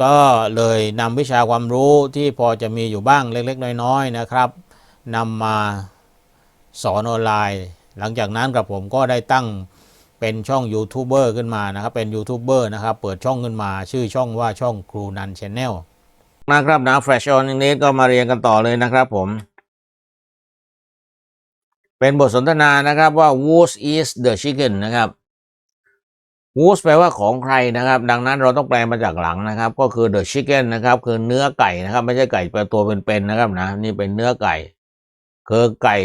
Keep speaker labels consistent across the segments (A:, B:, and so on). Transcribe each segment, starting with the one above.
A: ก็เลยนำวิชาความรู้ที่พอจะมีอยู่บ้างเล็กๆ น้อยๆนะครับนำมาสอนออนไลน์ หลังจากนั้นกับผมก็ได้ตั้งเป็นช่องยูทูบเบอร์ขึ้นมานะครับ เป็นยูทูบเบอร์นะครับ เปิดช่องขึ้นมา ชื่อช่องว่าช่องครูนันชแนลนะครับนะ Fresh on English ก็มาเรียนกันต่อเลยนะครับผม เป็นบทสนทนานะครับว่า w h o s is the chicken นะครับ whose แปลว่าของใครนะครับ ดังนั้นเราต้องแปลมาจากหลังนะครับ ก็คือ the chicken นะครับ คือเนื้อไก่นะครับ ไม่ใช่ไก่เป็นตัวเป็นๆนะครับนะ นี่เป็นเนื้อไก่ คือไก่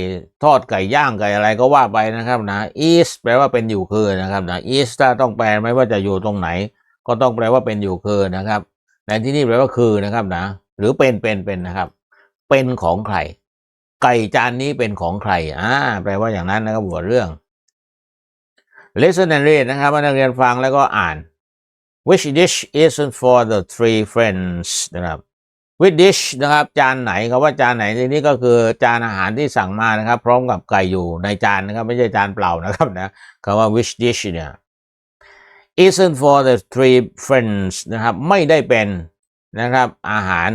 A: ทอดไก่ย่างไก่อะไรก็ว่าไปนะครับนะ is แปลว่าเป็นอยู่คือนะครับนะ is ถ้าต้องแปลไม่ว่าจะอยู่ตรงไหน ก็ต้องแปลว่าเป็นอยู่คือนะครับแต่ที่นี่แปลว่าคือนะครับนะ หรือเป็นเป็นเป็นนะครับ เป็นของใคร ไก่จานนี้เป็นของใครอ่าแปลว่าอย่างนั้นนะครับหัวเรื่อง listen and read นะครับนักเรียนฟังแล้วก็อ่าน which dish isn't for the three friends นะครับ which dish นะครับ จานไหนคำว่าจานไหนที่นี้ก็คือจานอาหารที่สั่งมานะครับ พร้อมกับไก่อยู่ในจานนะครับ ไม่ใช่จานเปล่านะครับนะคำว่า which dish เนี่ย isn't for the three friends นะครับ ไม่ได้เป็นนะครับอาหาร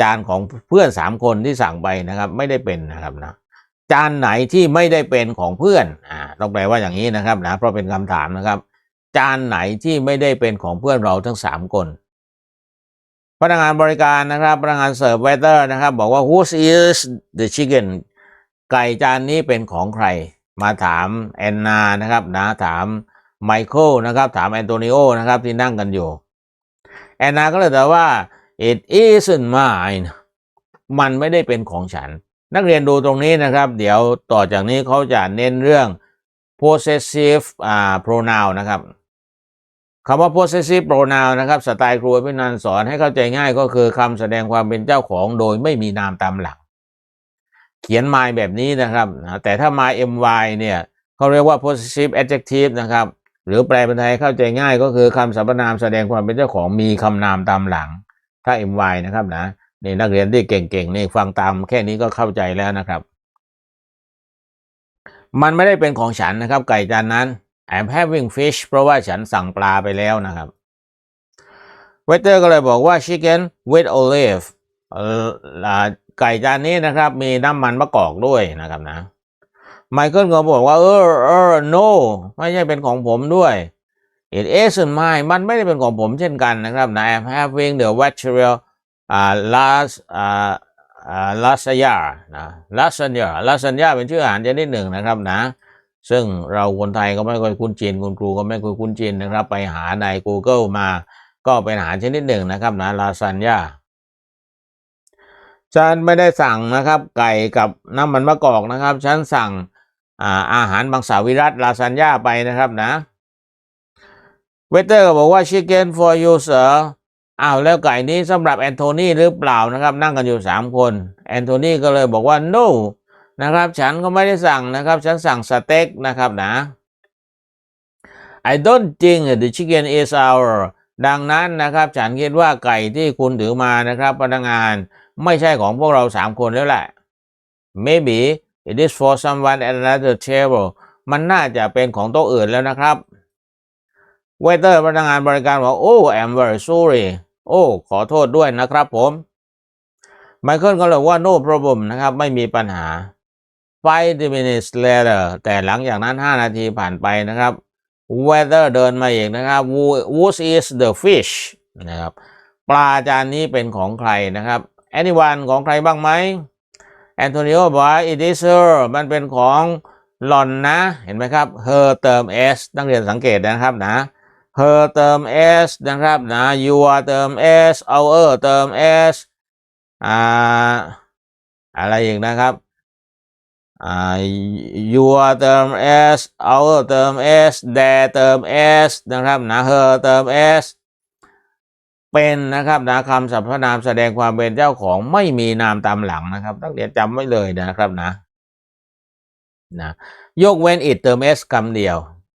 A: จานของเพื่อนสามคนที่สั่งไปนะครับ ไม่ได้เป็นนะครับนะ จานไหนที่ไม่ได้เป็นของเพื่อนอ่าต้องแปลว่าอย่างนี้นะครับนะเพราะเป็นคำถามนะครับ จานไหนที่ไม่ได้เป็นของเพื่อนเราทั้งสามคนพนักงานบริการนะครับพนักงานเสิร์ฟเวเตอร์นะครับ บอกว่า whose is the chicken ไก่จานนี้เป็นของใคร มาถามแอนนานะครับนะถามไมเคิลนะครับ ถามแอนโตนิโอนะครับที่นั่งกันอยู่ แอนนาก็เลยตอบว่า it isn't mine มันไม่ได้เป็นของฉัน นักเรียนดูตรงนี้นะครับ เดี๋ยวต่อจากนี้เขาจะเน้นเรื่อง possessive อ่า pronoun นะครับคำว่า possessive pronoun นะครับ สไตล์ครูพินันสอนให้เข้าใจง่ายก็คือคำแสดงความเป็นเจ้าของโดยไม่มีนามตามหลัก เขียน my แบบนี้นะครับ แต่ถ้า my my เนี่ยเขาเรียกว่า possessive adjective นะครับ หรือแปลเป็นไทยเข้าใจง่ายก็คือคำสรรพนามแสดงความเป็นเจ้าของมีคำนามตามหลัง ถ้า my นะครับนะ นี่นักเรียนที่เก่งๆนี่ฟังตามแค่นี้ก็เข้าใจแล้วนะครับ มันไม่ได้เป็นของฉันนะครับ ไก่จานนั้น I'm having fish เพราะว่าฉันสั่งปลาไปแล้วนะครับเวเตอร์ก็เลยบอกว่า chicken with olive ไก่จานนี้นะครับ มีน้ำมันมะกอกด้วยนะครับนะไมเคิลก็บอกว่าเออเออ no ไม่ใช่เป็นของผมด้วย it isn't mine มันไม่ได้เป็นของผมเช่นกันนะครับนะ I'm having the vegetarian อ่า last อ่าอ่านะ lasagna lasagna เป็นชื่ออาหารชนิดหนึ่งนะครับนะ ซึ่งเราคนไทยก็ไม่ค่อยคุ้นจีนคุณครูก็ไม่ค่อยคุ้นจีนนะครับ ไปหาใน Google มาก็เป็นอาหารชนิดหนึ่งนะครับนะ lasagna ฉันไม่ได้สั่งนะครับ ไก่กับน้ำมันมะกอกนะครับ ฉันสั่งอาอาหารบางสาวิรัตลาซานญ่าไปนะครับนะเวเตอร์ก็บอกว่า chicken for you sir อ้าวแล้วไก่นี้สำหรับแอนโทนีหรือเปล่านะครับ นั่งกันอยู่สามคน แอนโทนีก็เลยบอกว่า no นะครับ ฉันก็ไม่ได้สั่งนะครับ ฉันสั่งสเต็กนะครับนะ I don't think the chicken is our ดังนั้นนะครับ ฉันคิดว่าไก่ที่คุณถือมานะครับพนักงานไม่ใช่ของพวกเราสามคนแล้วแหละ maybe it is for someone at another table มันน่าจะเป็นของโต๊ะอื่นแล้วนะครับเวเตอร์พนักงานบริการบอกโอ้ I'm very sorry โอ้ขอโทษด้วยนะครับผมไมเคิลก็เลยว่า no problem นะครับ ไม่มีปัญหา five minutes later แต่หลังจากนั้น 5 นาทีผ่านไปนะครับ weather เดินมาอีกนะครับ whose is the fish นะครับ ปลาจานนี้เป็นของใครนะครับ anyone ของใครบ้างไหมแอนโทนิโอบอกว่า it is her มันเป็นของหล่อนนะ เห็นไหมครับ her เติม s นักเรียนสังเกตนะครับนะ her เติม s นะครับนะ your เติม s our เติม s อ่าอะไรอีกนะครับอ่า your เติม s our เติม s their เติม s นะครับนะ her เติม s เป็นนะครับนะคำสรรพนามแสดงความเป็นเจ้าของไม่มีนามตามหลังนะครับนักเรียนจำไว้เลยนะครับนะนะยกเว้น it เติม s คำเดียว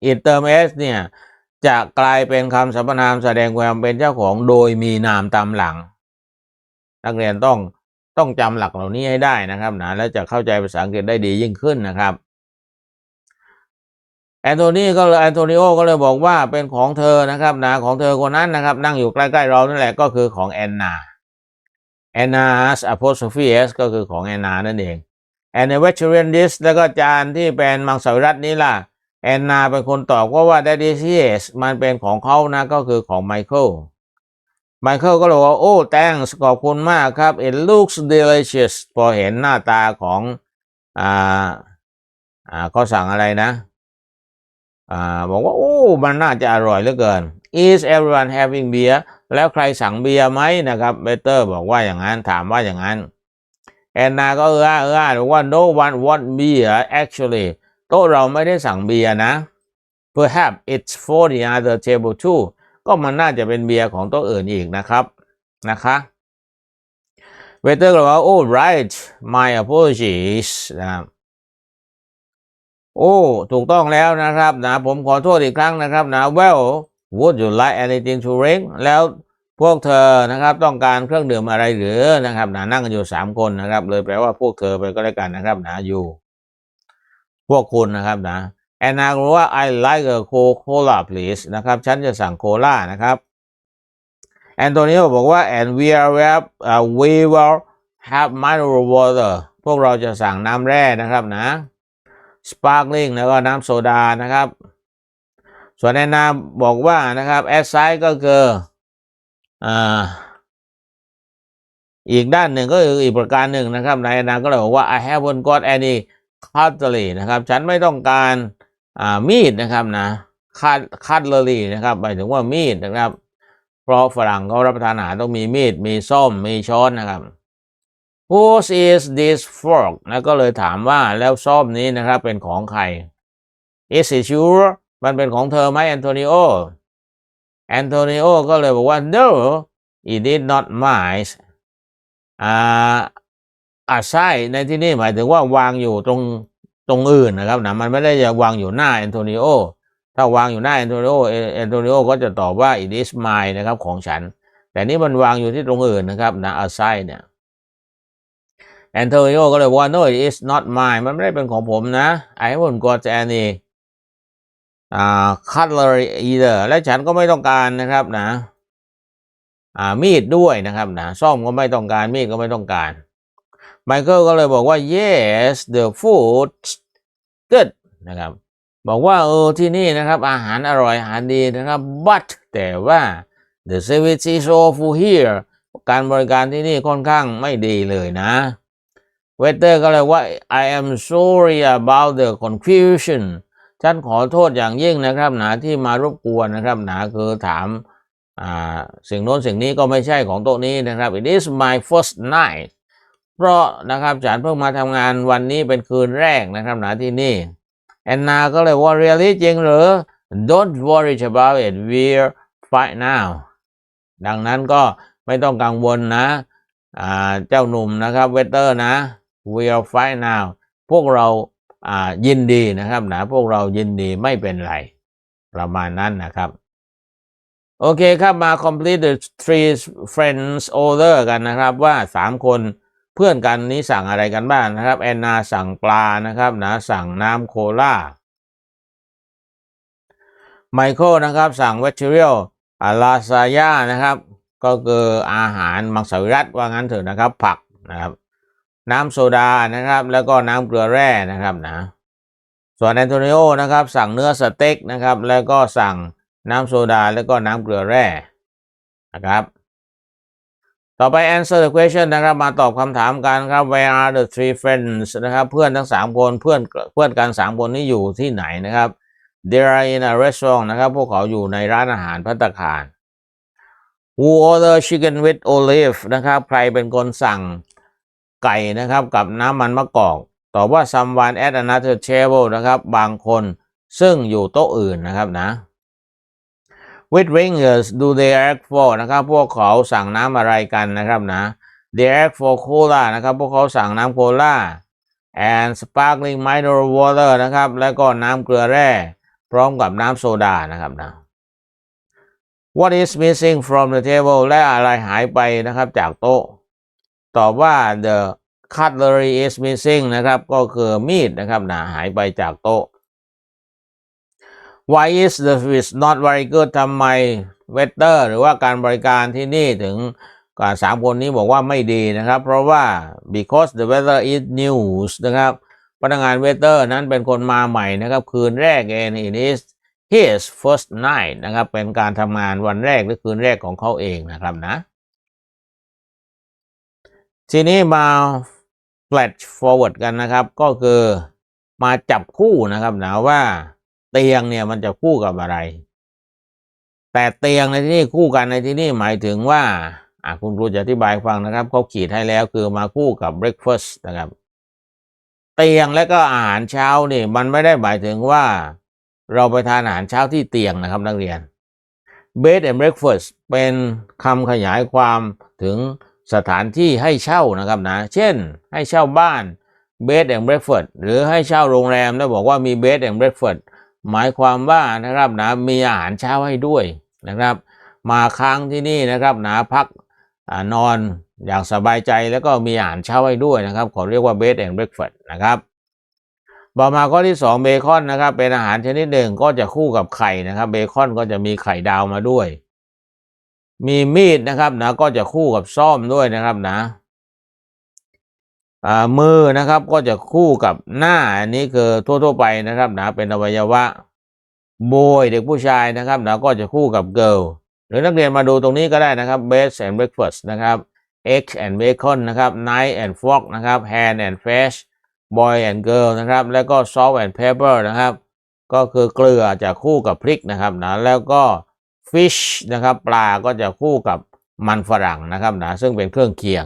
A: it เติม s เนี่ย จะกลายเป็นคำสรรพนามแสดงความเป็นเจ้าของโดยมีนามตามหลัง นักเรียนต้องต้องจำหลักเหล่านี้ให้ได้นะครับนะแล้วจะเข้าใจภาษาอังกฤษได้ดียิ่งขึ้นนะครับแอนโทนีก็เลยแอนโทนิโอก็เลยบอกว่าเป็นของเธอนะครับนะของเธอคนนั้นนะครับ นั่งอยู่ใกล้ๆเรานั่นแหละก็คือของแอนนาแอนนา apostrophe s ก็คือของแอนนานั่นเอง and the vegetarian dish แล้วก็จานที่เป็นมังสวิรัตนี้ล่ะ แอนนาเป็นคนตอบว่าว่า that is yes มันเป็นของเขานะก็คือของไมเคิลไมเคิลก็เลยว่าโอ้ thanks ขอบคุณมากครับ it looks delicious พอเห็นหน้าตาของอ่าอ่าเขาสั่งอะไรนะอ่าบอกว่า โอ้ มันน่าจะอร่อยเหลือเกิน is everyone having beer แล้วใครสั่งเบียร์ไหมนะครับเบเตอร์บอกว่าอย่างนั้นถามว่าอย่างนั้นแอนนาก็เออเออบอกว่า no one want beer actually โต๊ะเราไม่ได้สั่งเบียร์นะ perhaps it's for the other table too ก็มันน่าจะเป็นเบียร์ของโต๊ะอื่นอีกนะครับนะคะเวเตอร์ก็บอกว่า oh right my apologies นะโอ้ถูกต้องแล้วนะครับนะผมขอโทษอีกครั้งนะครับนะ well would you like anything to drink แล้วพวกเธอนะครับต้องการเครื่องดื่มอะไรหรือนะครับนะนั่งกันอยู่สามคนนะครับ เลยแปลว่าพวกเธอไปก็แล้วกันนะครับนะอยู่ พวกคุณนะครับนะแอนนาบอกว่า I like a Coca-Cola please นะครับ ฉันจะสั่งโคลานะครับแอนโทนิโอบอกว่า and we are uh, we will have mineral water พวกเราจะสั่งน้ำแร่นะครับนะ sparkling แล้วก็น้ำโซดานะครับ ส่วนแอนนาบอกว่านะครับ a s s i d e ก็คืออ่าอีกด้านหนึ่งก็คืออีกประการหนึ่งนะครับนายแอนนาก็เลยบอกว่า I haven't got any cutlery นะครับ ฉันไม่ต้องการอ่ามีดนะครับนะคัดคัดเลอรี่นะครับหมายถึงว่ามีดนะครับ เพราะฝรั่งเขารับประทานอาหารต้องมีมีด มีส้มมีช้อนนะครับ Whose is this fork นะก็เลยถามว่าแล้วส้อมนี้นะครับเป็นของใคร Is it sure มันเป็นของเธอไหมแอนโทนิโอแอนโทนิโอก็เลยบอกว่า no it is not mine อ่า อาใช่ในที่นี้หมายถึงว่าวางอยู่ตรงตรงอื่นนะครับนะมันไม่ได้จะวางอยู่หน้าแอนโทนิโอถ้าวางอยู่หน้าแอนโทนิโอแอนโทนิโอก็จะตอบว่า it is mine นะครับของฉัน แต่นี่มันวางอยู่ที่ตรงอื่นนะครับนะอาไซเนี่ยแอนโทนิโอก็เลยว่า no it is not mine มันไม่ได้เป็นของผมนะ I haven't got any อ่า cutlery either และฉันก็ไม่ต้องการนะครับนะ อ่ามีดด้วยนะครับนะซ่อมก็ไม่ต้องการมีดก็ไม่ต้องการ ไมเคิลก็เลยบอกว่า yes the food good นะครับ บอกว่าเออที่นี่นะครับ อาหารอร่อยอาหารดีนะครับ but แต่ว่า the service is awful here การบริการที่นี่ค่อนข้างไม่ดีเลยนะเวเตอร์ก็เลยว่า I am sorry about the confusion ฉันขอโทษอย่างยิ่งนะครับ หนาที่มารบกวนนะครับ หนาคือถามอ่าสิ่งโน้นสิ่งนี้ก็ไม่ใช่ของโต๊ะนี้นะครับ it is my first night เพราะนะครับฉันเพิ่งมาทำงานวันนี้เป็นคืนแรกนะครับหนาที่นี่แอนนาก็เลยว่า really จริงหรือ don't worry about it we're fine now ดังนั้นก็ไม่ต้องกังวลนะเจ้าหนุ่มนะครับเวเตอร์นะ we're fine now พวกเรายินดีนะครับนะพวกเรายินดีไม่เป็นไร ประมาณนั้นนะครับโอเคครับมา complete the three friends order กันนะครับว่าสามคน เพื่อนกันนี้สั่งอะไรกันบ้างนะครับ แอนนาสั่งปลานะครับนะสั่งน้ำโคลาไมเคิลนะครับสั่งเวชเรียลอาลาซายานะครับ ก็คืออาหารมังสวิรัตว่างั้นเถอะนะครับ ผักนะครับ น้ำโซดานะครับ แล้วก็น้ำเกลือแร่นะครับนะส่วนแอนโทนิโอนะครับ สั่งเนื้อสเต็กนะครับ แล้วก็สั่งน้ำโซดาแล้วก็น้ำเกลือแร่นะครับ ต่อไป answer the question นะครับ มาตอบคำถามกันครับ where are the three friends นะครับ เพื่อนทั้งสามคนเพื่อนเพื่อนกันสามคนนี้อยู่ที่ไหนนะครับ they are in a restaurant นะครับ พวกเขาอยู่ในร้านอาหารพัตตาคาร who order chicken with olive นะครับ ใครเป็นคนสั่งไก่นะครับ กับน้ำมันมะกอก ตอบว่า someone at another table นะครับ บางคนซึ่งอยู่โต๊ะอื่นนะครับนะ with ringers do they ask for นะครับ พวกเขาสั่งน้ำอะไรกันนะครับนะ they ask for cola นะครับ พวกเขาสั่งน้ำโคลา and sparkling mineral water นะครับ แล้วก็น้ำเกลือแร่ พร้อมกับน้ำโซดานะครับนะ what is missing from the table และอะไรหายไปนะครับจากโต๊ะ ตอบว่า the cutlery is missing นะครับ ก็คือมีดนะครับนะหายไปจากโต๊ะ why is the service not very good ทำไมเวเตอร์หรือว่าการบริการที่นี่ถึงการสามคนนี้บอกว่าไม่ดีนะครับ เพราะว่า because the weather is news นะครับพนักงานเวเตอร์นั้นเป็นคนมาใหม่นะครับ คืนแรกเอง it is his first night นะครับ เป็นการทำงานวันแรกหรือคืนแรกของเขาเองนะครับนะ ทีนี้มา flash forward กันนะครับ ก็คือมาจับคู่นะครับนะว่า เตียงเนี่ยมันจะคู่กับอะไร แต่เตียงในที่นี่คู่กันในที่นี่หมายถึงว่าอะคุณครูจะอธิบายฟังนะครับเขาขีดให้แล้วคือมาคู่กับ breakfast นะครับ เตียงและก็อาหารเช้านี่มันไม่ได้หมายถึงว่า เราไปทานอาหารเช้าที่เตียงนะครับนักเรียน bed and breakfast เป็นคำขยายความถึงสถานที่ให้เช่านะครับนะ เช่น ให้เช่าบ้าน bed and breakfast หรือให้เช่าโรงแรมแล้วบอกว่ามี bed and breakfast หมายความว่านะครับนะมีอาหารเช้าให้ด้วยนะครับ มาค้างที่นี่นะครับนะพักอนอนอย่างสบายใจแล้วก็มีอาหารเช้าให้ด้วยนะครับขอเรียกว่า bed and breakfast นะครับต่อมาข้อที่ 2 เบคอนนะครับ เป็นอาหารชนิดหนึ่งก็จะคู่กับไข่นะครับ เบคอนก็จะมีไข่ดาวมาด้วย มีมีดนะครับนะก็จะคู่กับซ่อมด้วยนะครับนะอ่า มือนะครับก็จะคู่กับหน้าอันนี้คือทั่วๆไปนะครับนะเป็นอวัยวะบอยเด็กผู้ชายนะครับนะก็จะคู่กับเกิร์ลหรือนักเรียนมาดูตรงนี้ก็ได้นะครับ bed and breakfast นะครับ egg and bacon นะครับ knife and fork นะครับ hand and fish boy and girl นะครับ แล้วก็ salt and pepper นะครับ ก็คือเกลือจะคู่กับพริกนะครับนะแล้วก็ fish นะครับ ปลาก็จะคู่กับมันฝรั่งนะครับนะซึ่งเป็นเครื่องเคียง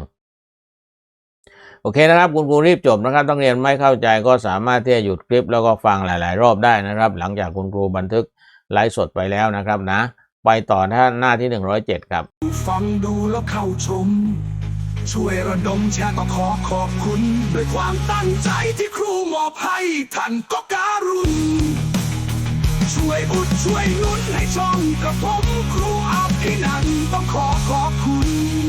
A: โอเคนะครับ คุณครูรีบจบนะครับ ต้องเรียนไม่เข้าใจก็สามารถที่จะหยุดคลิปแล้วก็ฟังหลาย ๆ รอบได้นะครับ หลังจากคุณครูบันทึกไลฟ์สดไปแล้วนะครับนะ ไปต่อท่าหน้าที่ 107 ครับ
B: ฟังดูแล้วเข้าชม ช่วยระดมแชร์ก็ขอขอบคุณ ด้วยความตั้งใจที่ครูมอบให้ท่านก็การุณช่วยอุดช่วยหนุนให้ช่องกระผมครูอาภินันต้องขอขอบคุณ